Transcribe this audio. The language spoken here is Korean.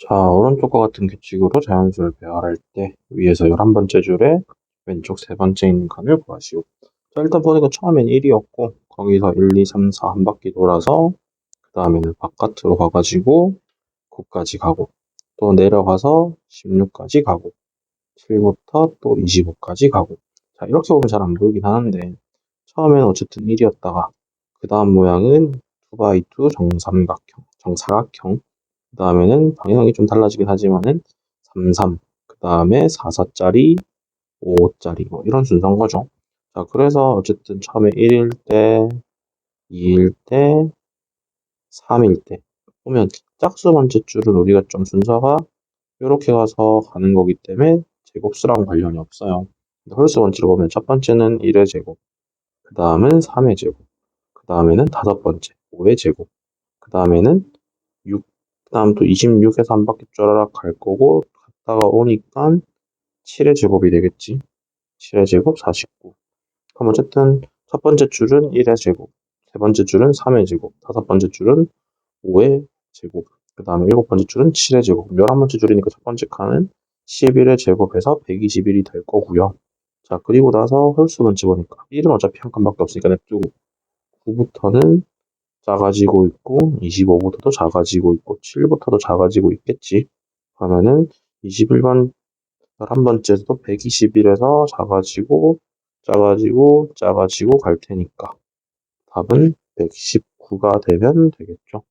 자, 오른쪽과 같은 규칙으로 자연수를 배열할 때 위에서 11번째 줄에 왼쪽 세 번째 있는 칸을 구하시오. 자, 일단 보니까 처음엔 1이었고 거기서 1, 2, 3, 4 한 바퀴 돌아서 그 다음에는 바깥으로 가가지고 9까지 가고 또 내려가서 16까지 가고 7부터 또 25까지 가고 자, 이렇게 보면 잘 안 보이긴 하는데 처음에는 어쨌든 1이었다가 그 다음 모양은 2x2 정삼각형, 정사각형 그 다음에는 방향이 좀 달라지긴 하지만은 33, 그 다음에 44짜리, 55짜리 뭐 이런 순서인 거죠. 자, 그래서 어쨌든 처음에 1일 때, 2일 때, 3일 때 보면 짝수 번째 줄은 우리가 좀 순서가 이렇게 가서 가는 거기 때문에 제곱수랑 관련이 없어요. 홀수 번째로 보면 첫 번째는 1의 제곱, 그 다음은 3의 제곱, 그 다음에는 다섯 번째 5의 제곱, 그 다음에는 6, 그 다음 또 26에서 한 바퀴 쪼라락 갈 거고 갔다가 오니까 7의 제곱이 되겠지. 7의 제곱 49. 그럼 어쨌든 첫 번째 줄은 1의 제곱, 세 번째 줄은 3의 제곱, 다섯 번째 줄은 5의 제곱, 그 다음에 일곱 번째 줄은 7의 제곱, 열한 번째 줄이니까 첫 번째 칸은 11의 제곱해서 121이 될 거고요. 자, 그리고 나서 번째 보니까 1은 어차피 한 칸밖에 없으니까 냅두고 9부터는 작아지고 있고 25부터도 작아지고 있고 7부터도 작아지고 있겠지. 그러면은 21번 11번째도 121에서 작아지고 작아지고 작아지고 갈 테니까 답은 119가 되면 되겠죠.